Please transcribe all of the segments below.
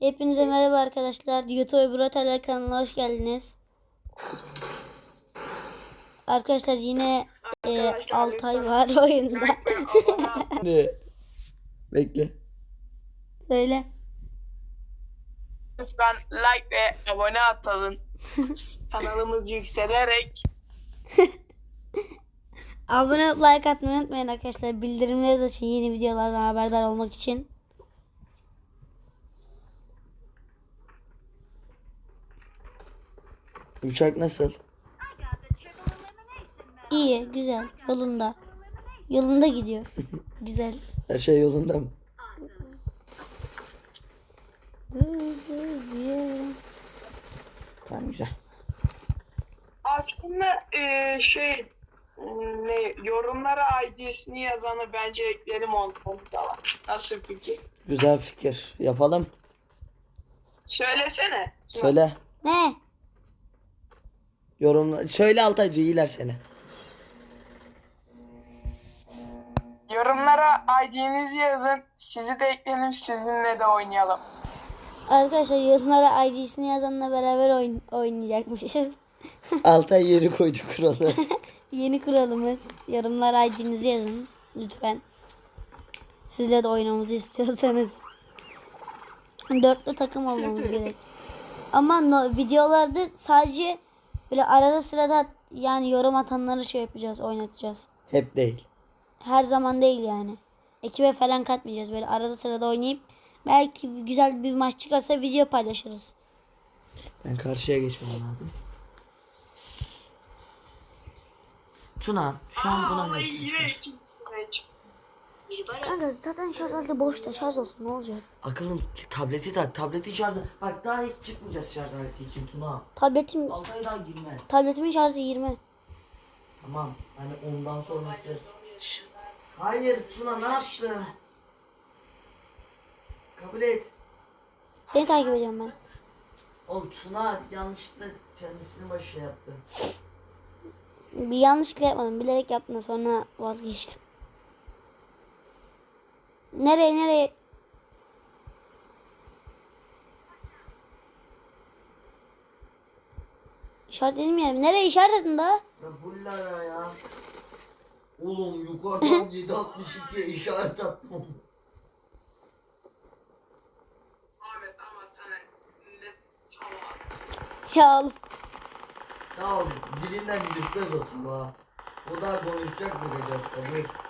Hepinize merhaba arkadaşlar. YouTube Brother kanalına hoş geldiniz. Arkadaşlar yine e, Arkadaşlar, Altay var oyunda. Ne? Bekle. Söyle. Lütfen like ve abone atalım. Kanalımız yükselerek Abone olup like atmayı unutmayın arkadaşlar. Bildirimleri de açın yeni videolardan haberdar olmak için. Uçak nasıl? İyi, güzel, yolunda. Yolunda gidiyor. güzel. Her şey yolunda mı? Tamam güzel. aslında e, şey ne yorumlara ID'sini yazanı bence ekleyelim ondan var. Nasıl fikir? Güzel fikir. Yapalım. Söylesene. Söyle. Ne? Yorumla. Söyle Altay iyiler seni. Yorumlara ID'nizi yazın. Sizi de ekleyelim sizinle de oynayalım. Arkadaşlar yorumlara ID'sini yazanla beraber oyun oynayacakmışız. Altay yeri koydu kuralı. Yeni kuralımız. Yorumlara ID'nizi yazın lütfen. Sizle de oynamamızı istiyorsanız. Dörtlü takım olmamız gerek. Ama no, videolarda sadece böyle arada sırada yani yorum atanları şey yapacağız, oynatacağız. Hep değil. Her zaman değil yani. Ekibe falan katmayacağız. Böyle arada sırada oynayıp belki güzel bir maç çıkarsa video paylaşırız. Ben karşıya geçmem lazım. Tuna şu an buna ne Kanka zaten şarj aleti boşta. Şarj olsun ne olacak? Akıllım tableti tak. Tableti şarjı. Bak daha hiç çıkmayacağız şarj aleti için Tuna. Tabletim Altay daha girmez. tabletimin şarjı 20. Tamam. Hani ondan sonrası. Hayır Tuna ne yaptın? Kabul et. Seni takip ediyorum ben. Oğlum Tuna yanlışlıkla kendisini şey yaptı. Bir yanlışlıkla yapmadım. Bilerek yaptım sonra vazgeçtim. Nereye nereye? İşaretledim yani. Nereye işaretledin daha? Ya bu lara ya. Oğlum yukarıdan 762 işaret attım. Ya oğlum. Ya oğlum dilinden düşmez o tabağa. O da konuşacak bu gece hafta.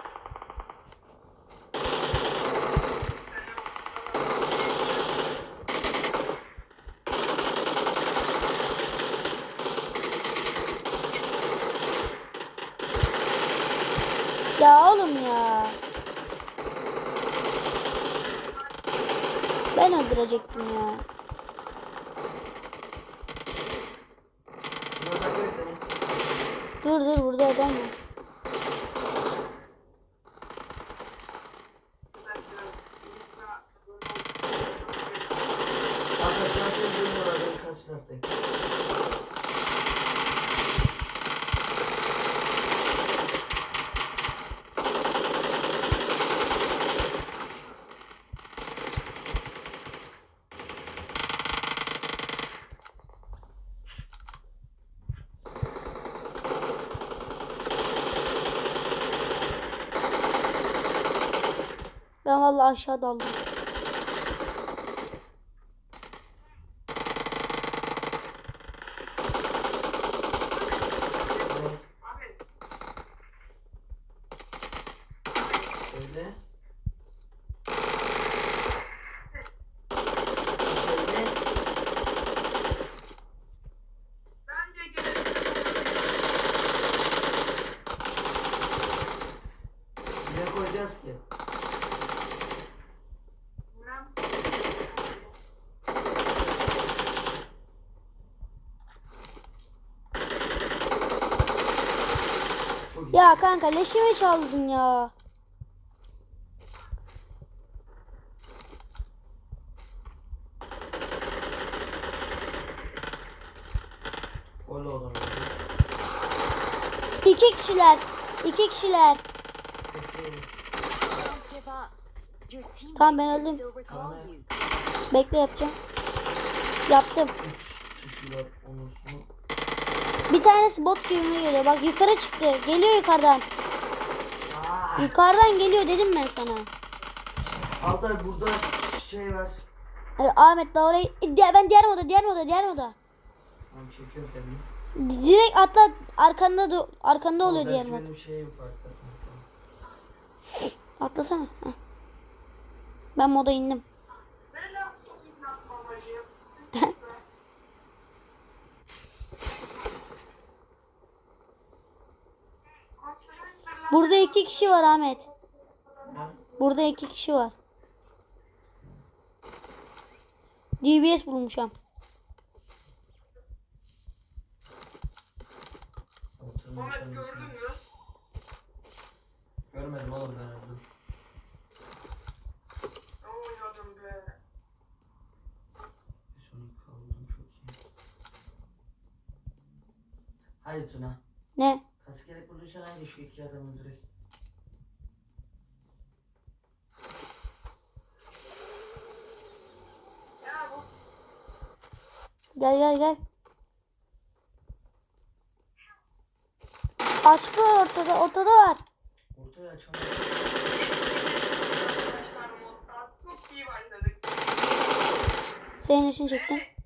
Ya oğlum ya. Ben öldürecektim ya. Dur dur burada adam var. Arkadaşlar seni duymuyorlar ben karşı taraftayım. Ben vallahi aşağı daldım. Öyle. Şöyle. Bence gerek Ne koyacağız ki? Ya kanka leşimi çaldın ya. Öyle olur. İki kişiler. İki kişiler. Tamam, ben öldüm. you. Bekle yapacağım. Yaptım. Bir tanesi bot gibi mi geliyor? Bak yukarı çıktı. Geliyor yukarıdan. Yukarıdan geliyor dedim ben sana. Altay burada şey var. Hadi Ahmet daha orayı. Di- Ben diğer moda, diğer moda, diğer moda. Tamam çekiyorum kendimi. Di- Direkt atla arkanda du- arkanda oluyor Belki diğer mod. Benim şeyim farklı. Atlasana. Heh. Ben moda indim. Burada iki kişi var Ahmet. Burada iki kişi var. DBS bulmuşam. Oturun Ahmet içerisinde. gördün mü? Görmedim oğlum ben öldüm. Ne oynadım be. Sonic kaldım çok iyi. Haydi Tuna. Ne? Kaskelek bulduysan haydi şu iki adamı direkt. Ya bu Gel gel gel. Açtılar ortada. Ortada var. Ortaya başladık. Senin için çektim.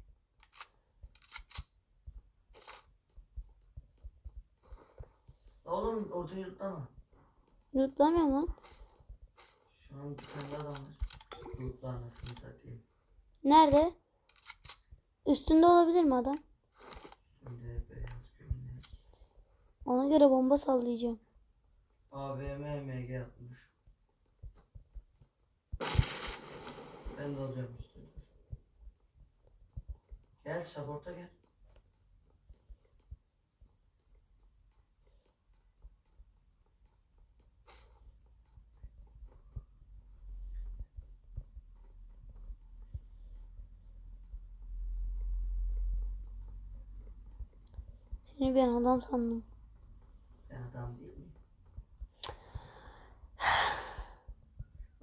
Oğlum ortaya yutlama. Yutlamıyorum lan. Şu an bir tane adam var. Anasını satayım. Nerede? Üstünde olabilir mi adam? Şimdi beyaz gömlek. Ona göre bomba sallayacağım. AVM MG atmış. Ben de alıyorum üstüne. dur. Gel support'a gel. Seni ben adam sandım. Ben adam değil miyim?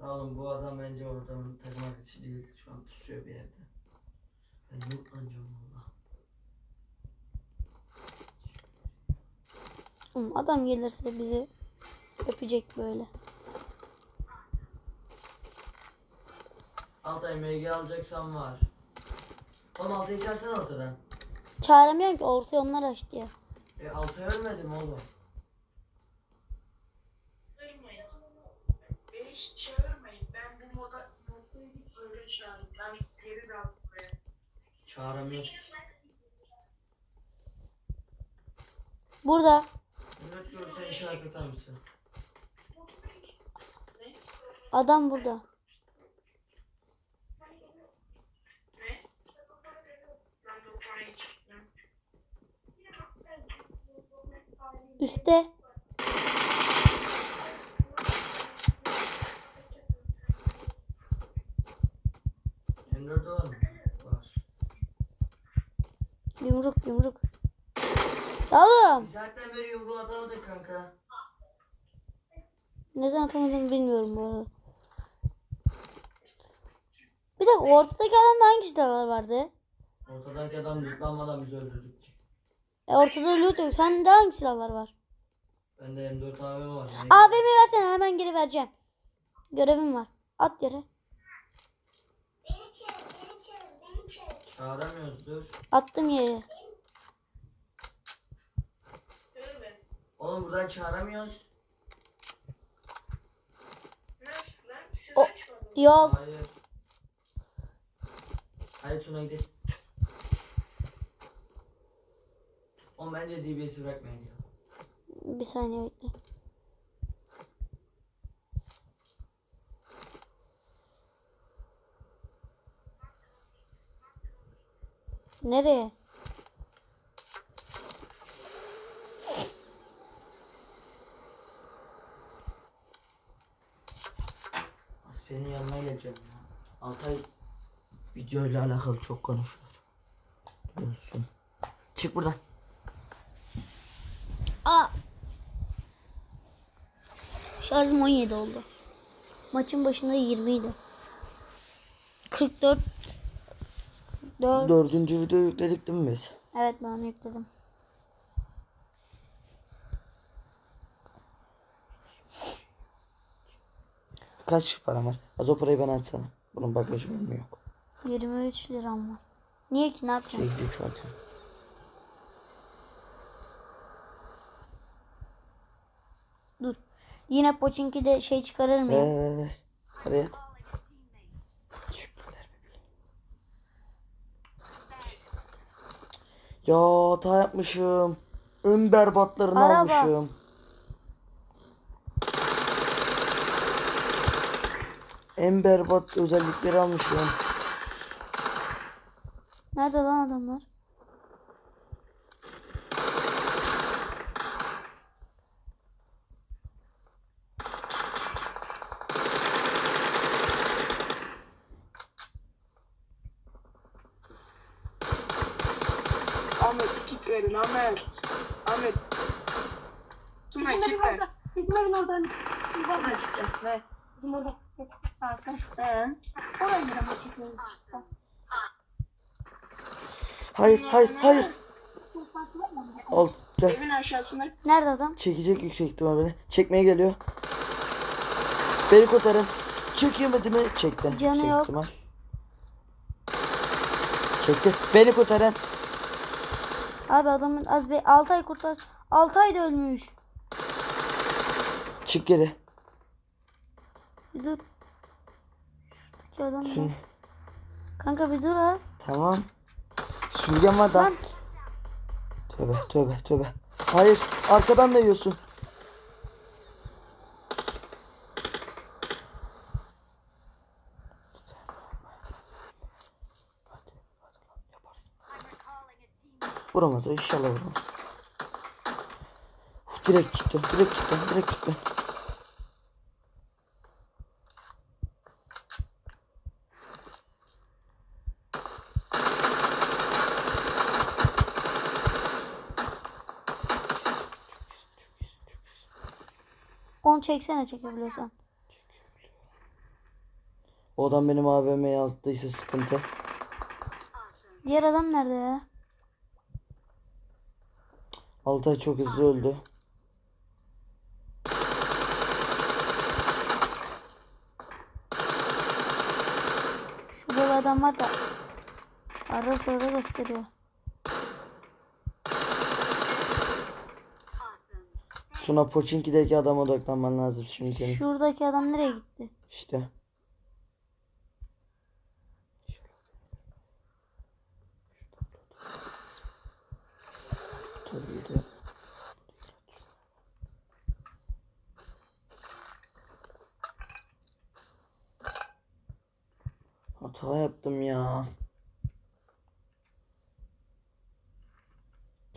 Oğlum bu adam bence oradan takım arkadaşı değil. Şu an pusuyor bir yerde. Ben yutlanacağım valla. Oğlum adam gelirse bizi öpecek böyle. Altay MG alacaksan var. Oğlum Altay'ı içersene ortadan. Çağıramıyorum ki ortaya onlar açtı ya. E Altay ölmedim oğlum. Çağıramıyorsun. Burada Evet görsen işaret atar mısın? adam burada. Ne? Ben doktora gittim. Üste. M4 var mı? Var. Yumruk yumruk. Oğlum. Saatten beri yumruğu atamadık kanka. Neden atamadığımı bilmiyorum bu arada. Bir dakika ortadaki adamda hangi silahlar vardı? Ortadaki adam yutlanmadan bizi öldürdük. E ortada loot yok. Sende hangi silahlar var? Bende M4 AVM var. AVM'yi versene hemen geri vereceğim. Görevim var. At yere. Çağıramıyoruz dur. Attım yere. Oğlum buradan çağıramıyoruz. O-. Yok. Hayır. Hayır Tuna gidelim. Oğlum bence DBS'i bırakmayın ya. Bir saniye bekle. Nereye? Senin yanına geleceğim ya. Altay video ile alakalı çok konuşuyor. Görürsün. Çık buradan. Aa. Şarjım 17 oldu. Maçın başında 20 idi. 44 Dört. Dördüncü video yükledik değil mi biz? Evet ben onu yükledim. Kaç param var? Az o parayı bana atsana. Bunun bagajı benim yok. 23 liram var. Niye ki ne yapacağım? 8x zaten. Dur. Yine Pochinki'de şey çıkarır mıyım? Ver ver ver. Parayı at. Teşekkürler bebeğim. Ya hata yapmışım. Ön berbatlarını Araba. almışım. En berbat özellikleri almışım. Nerede lan adamlar? Ahmet kit verin Ahmet. Ahmet. Tuna kit ver. Bizim evin oradan. Ne? Bizim orada. Arka. He. Oraya gidelim çekiyoruz. Hayır hayır hayır. Al gel. Evin aşağısına Nerede adam? Çekecek yüksek ihtimal beni. Çekmeye geliyor. Beni kurtarın. Çekemedi mi? Çekti. Canı yok. Çekti. Beni kurtarın. Abi adamın az bir 6 ay kurtar. 6 ay da ölmüş. Çık geri. Bir dur. Şuradaki adam da. Kanka bir dur az. Tamam. Sürgen var da. Lan. Tövbe tövbe tövbe. Hayır arkadan da yiyorsun. Hadi, hadi lan, yaparsın. Vuramaz o inşallah vuramaz. Direkt gitti, direkt gitti, direkt gitti. On çeksene çekebiliyorsan. O adam benim AVM'ye attıysa sıkıntı. Diğer adam nerede ya? Altay çok hızlı öldü. Şurada bir adam var da. Arada sırada gösteriyor. Suna Pochinki'deki adama odaklanman lazım şimdi senin. Şuradaki adam nereye gitti? İşte. Tabii de. Hata yaptım ya.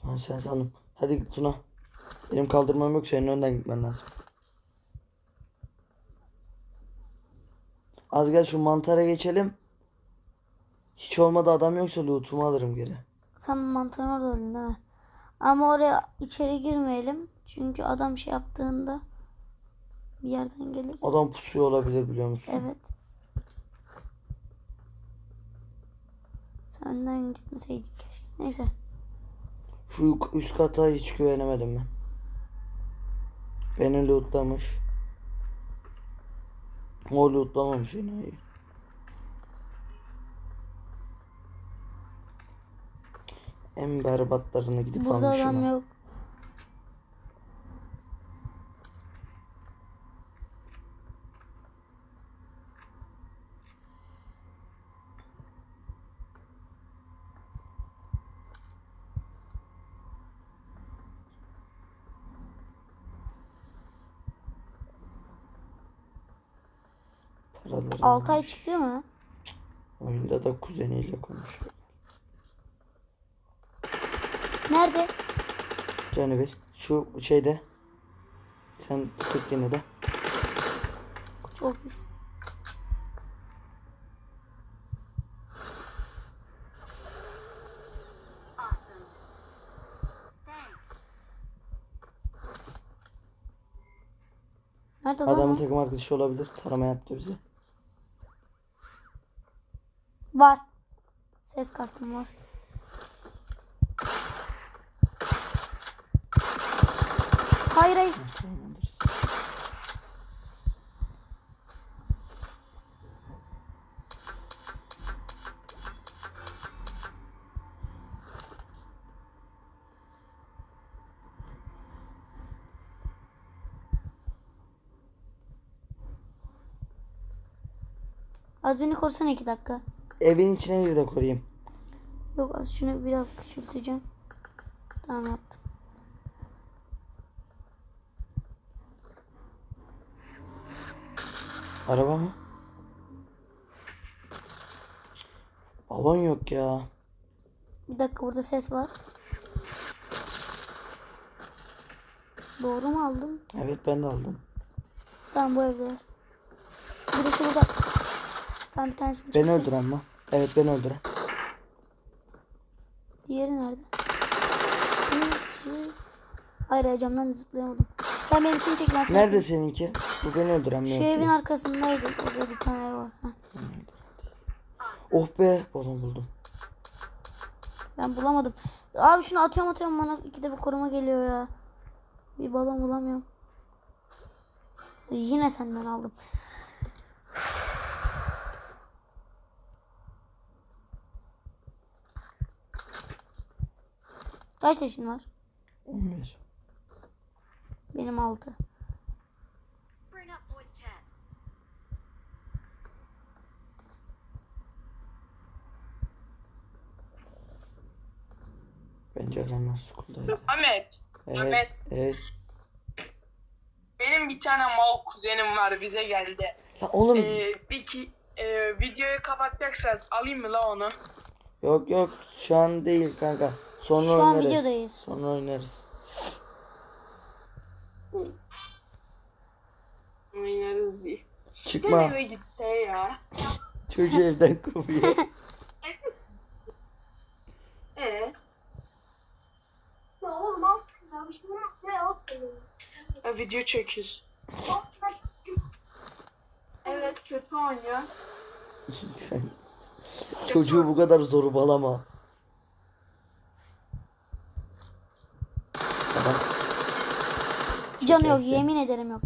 Ha sen sandım. Hadi Tuna. Benim kaldırmam yok senin önden gitmen lazım. Az gel şu mantara geçelim. Hiç olmadı adam yoksa lootumu alırım geri. Sen mantarın orada öldün değil mi? Ama oraya içeri girmeyelim. Çünkü adam şey yaptığında bir yerden gelirse. Adam pusuyor olabilir biliyor musun? Evet. Sen önden gitmeseydik. Neyse. Şu üst kata hiç güvenemedim ben. Beni lootlamış. O lootlamamış enayi. En berbatlarını gidip Burada almışım. adam ha. yok. Paraları 6 ay çıktı mı? Oyunda da kuzeniyle konuşuyor. Nerede? Canı bir. Şu şeyde. Sen sık yine de. Çok iyisin. Nerede Adamın takım arkadaşı olabilir. Tarama yaptı bize. Var. Ses kastım var. Hayır hayır. Az beni korusana iki dakika. Evin içine gir de koruyayım. Yok az şunu biraz küçülteceğim. Tamam yaptım. Araba mı? Balon yok ya. Bir dakika burada ses var. Doğru mu aldım? Evet ben de aldım. Tamam bu evdeler. Birisi burada. Tamam bir tanesini Beni öldüren mi? Evet beni öldüren. Diğeri nerede? Hayır camdan zıplayamadım. Sen benimkini çek ben. Nerede seninki? Bu beni öldüren mi? Şu evin arkasındaydı. Orada bir tane ev var. Heh. Oh be balon buldum. Ben bulamadım. Abi şunu atıyorum atıyorum bana ikide bir koruma geliyor ya. Bir balon bulamıyorum. Yine senden aldım. Kaç yaşın var? 11. Benim 6. Bring up voice chat. Bence adamlar school'da. Ahmet. Evet. Ahmet. Evet. Benim bir tane mal kuzenim var bize geldi. Ya oğlum Ee, bir ki e, videoyu kapatacaksanız alayım mı la onu? yok yok şu an değil kanka. Sonra Şu an oynarız. videodayız. Sonra oynarız. Oynarız diye. Çıkma. Nereye gitse ya? Çocuğu evden kovuyor. Ee, Ya video çekiyoruz. Evet kötü oynuyor. Sen çocuğu bu kadar zorbalama. Adam Canı yok yemin ederim yok.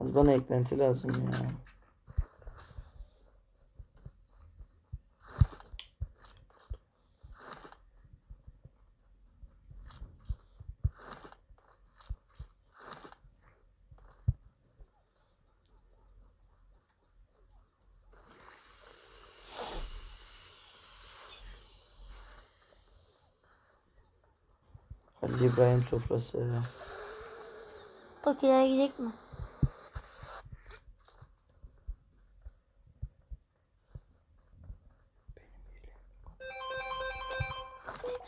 az bana eklenti lazım ya. Halil İbrahim sofrası. Tokyo'ya gidelim mi?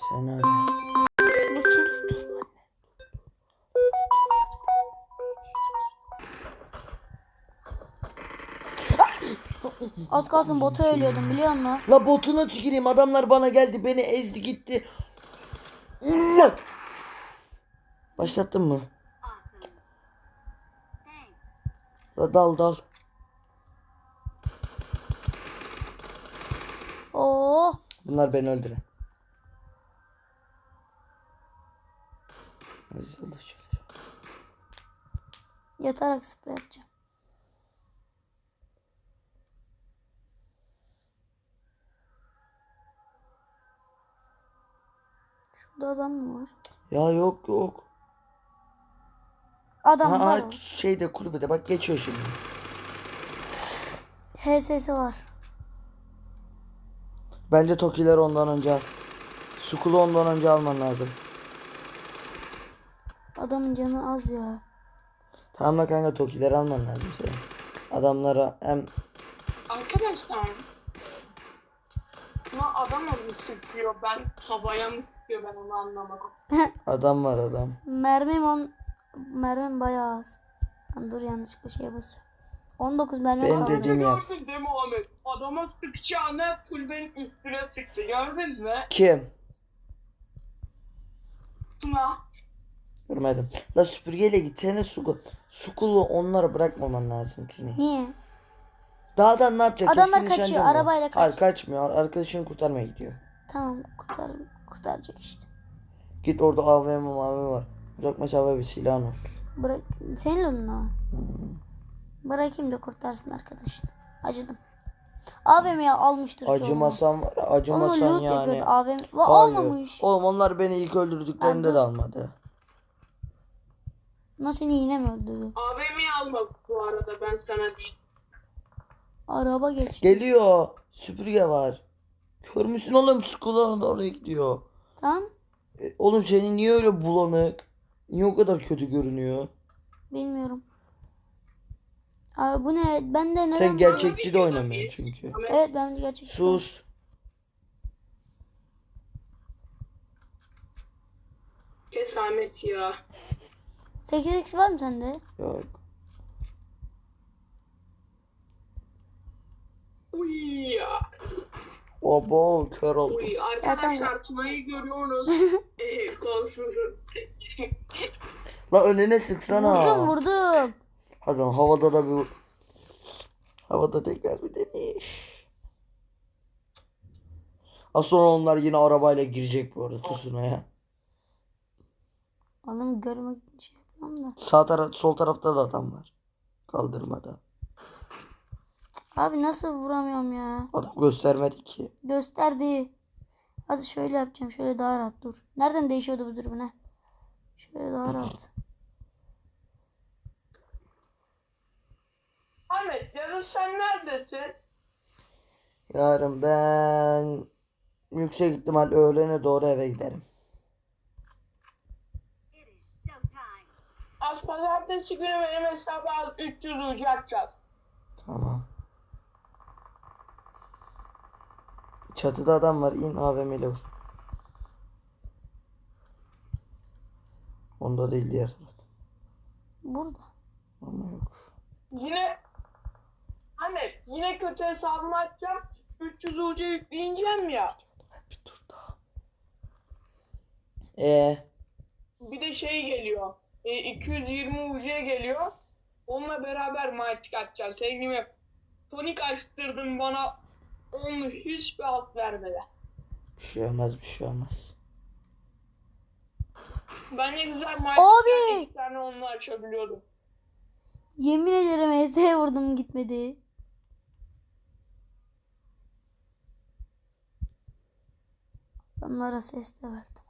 Sen abi. Az kalsın botu ölüyordum biliyor musun? La botuna tüküreyim adamlar bana geldi beni ezdi gitti. Başlattın mı? Awesome. Dal dal. Oo, Bunlar beni öldüren. Yatarak sprey yapacağım. Şurada adam mı var? Ya yok yok. Adam Ha, var. şeyde kulübede bak geçiyor şimdi. HS'si var. Bence Toki'leri ondan önce al. Sukulu ondan önce alman lazım. Adamın canı az ya. Tamam da kanka Toki'leri alman lazım senin. Adamlara hem Arkadaşlar. Ya adam mı sıkıyor ben havaya mı sıkıyor ben onu anlamadım. adam var adam. Mermim on mermim bayağı az. Lan dur yanlışlıkla şeye basıyorum. 19 mermi Benim kaldı. dediğim yap. Gördün değil mi Ahmet? Adama sıkacağına kulübenin üstüne sıktı gördün mü? Kim? Tuna. Görmedim. La süpürgeyle gitsene Sukul. Sukulu onlara bırakmaman lazım Tuni. Niye? Dağdan ne yapacak? Adamlar Keskin kaçıyor, mı? arabayla Hayır kaçıyor. kaçmıyor. Arkadaşını kurtarmaya gidiyor. Tamam kurtar, kurtaracak işte. Git orada AVM mavi var. Uzak mesafe bir silahın olsun. Bırak senin önüne. Bırakayım da kurtarsın arkadaşını. Acıdım. AVM'ye almıştır ki. Acımasan var. Onu Acımasan loot yani. yapıyordu AVM. La Hayır. almamış. Oğlum onlar beni ilk öldürdüklerinde Abi de dur. almadı. Nasıl seni yine mi öldürdü? AVM'yi almak bu arada ben sana diyeyim. Araba geçti. Geliyor. Süpürge var. Kör müsün oğlum? Skulan oraya gidiyor. Tamam. E, oğlum senin niye öyle bulanık? Niye o kadar kötü görünüyor? Bilmiyorum. Abi bu ne? Ben de neden... Sen gerçekçi de oynamıyorsun çünkü. Evet ben de gerçek. Sus. Kes Ahmet ya. 8x var mı sende? Yok. Uy ya. Obo kör oldu. Uy arkadaşlar Tuna'yı görüyorsunuz. Eee kolsuz. La önüne sıksana. Vurdum vurdum. Hadi havada da bir. Havada tekrar bir deniş. Az sonra onlar yine arabayla girecek bu arada Tsuna'ya. Adamı görmek için şey yapıyorum da. Sağ taraf, sol tarafta da adam var. Kaldırmada. Abi nasıl vuramıyorum ya? Adam göstermedi ki. Gösterdi. Az şöyle yapacağım. Şöyle daha rahat dur. Nereden değişiyordu bu durum ne? Şöyle daha rahat. Ahmet yarın sen neredesin? Yarın ben yüksek ihtimal öğlene doğru eve giderim. Az pazartesi günü benim hesaba al 300 ucu atacağız. Tamam. Çatıda adam var. İn AVM ile vur. Onda değil diğer tarafta. Burada. Ama yok. Yine Ahmet yine kötü hesabımı açacağım. 300 ucu yükleyeceğim ya. Bir dur daha. Ee, Bir de şey geliyor. E, 220 ucuya geliyor. Onunla beraber maç çıkartacağım. Sevgilime tonik açtırdın bana onu hiçbir alt vermeden. bir şey olmaz bir şey olmaz. Ben ne güzel maç Abi! iki tane onunla açabiliyordum. Yemin ederim HS'ye vurdum gitmedi. Adamlara ses de verdim.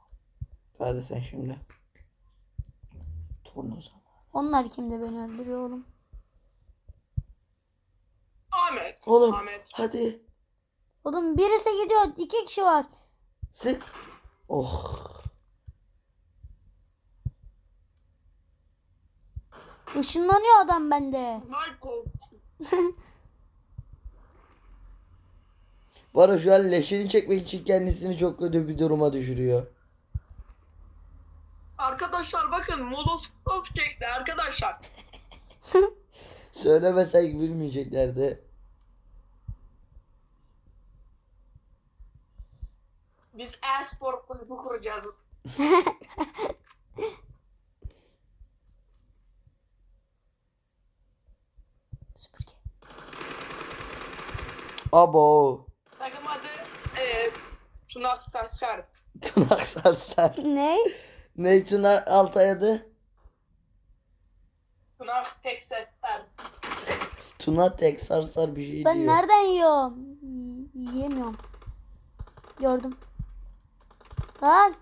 Hadi sen şimdi. Turn o zaman. Onlar kim de beni öldürüyor oğlum. Ahmet. Oğlum Ahmet. hadi. Oğlum birisi gidiyor. iki kişi var. Sık. Oh. Işınlanıyor adam bende. Michael. Bana şu an leşini çekmek için kendisini çok kötü bir duruma düşürüyor. Arkadaşlar bakın molotof çekti arkadaşlar. Söylemesek bilmeyeceklerdi. Biz e-spor kulübü kuracağız. Süpürge. Abo. Takım adı e, Tunak Saçar. Tuna sarsar. Ne? Ne Tuna Altay adı? Tunak Tek Saçar. Tuna tek sarsar bir şey Ben diyor. nereden yiyorum? Yiyemiyorum. Gördüm. Lan.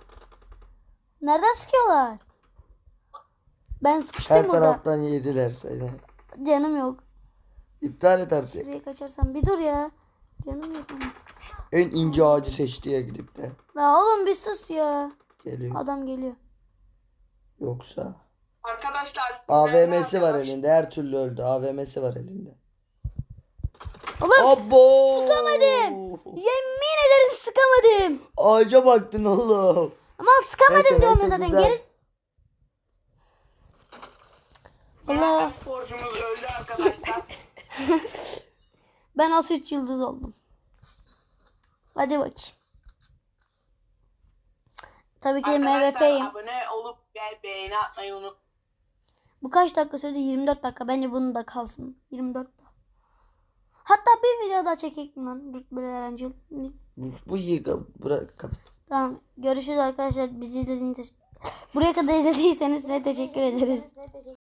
Nereden sıkıyorlar? Ben sıkıştım Her burada. taraftan yediler seni. Canım yok. İptal et artık. Şuraya kaçarsam bir dur ya. Canım yok ama. En ince ağacı seçti ya gidip de. La oğlum bir sus ya. Geliyor. Adam geliyor. Yoksa. Arkadaşlar. AVM'si var arkadaş- elinde. Her türlü öldü. AVM'si var elinde. Oğlum Abo. Sıkamadım. yemin ederim sıkamadım. Ağaca baktın oğlum. Ama sıkamadım Neyse, diyorum neyse, ya zaten. güzel. Geri... Allah. Sporcumuz öldü arkadaşlar. Ben az 3 yıldız oldum. Hadi bakayım. Tabii ki Arkadaşlar MVP'yim. abone olup ve beğeni atmayı unut. Bu kaç dakika sürdü? 24 dakika. Bence bunun da kalsın. 24 dakika. Hatta bir video daha çekeyim lan rütbeler Angel. Bu, bu iyi. Bırak kapat. Tamam görüşürüz arkadaşlar. Bizi izlediğiniz için. Buraya kadar izlediyseniz size teşekkür ederiz.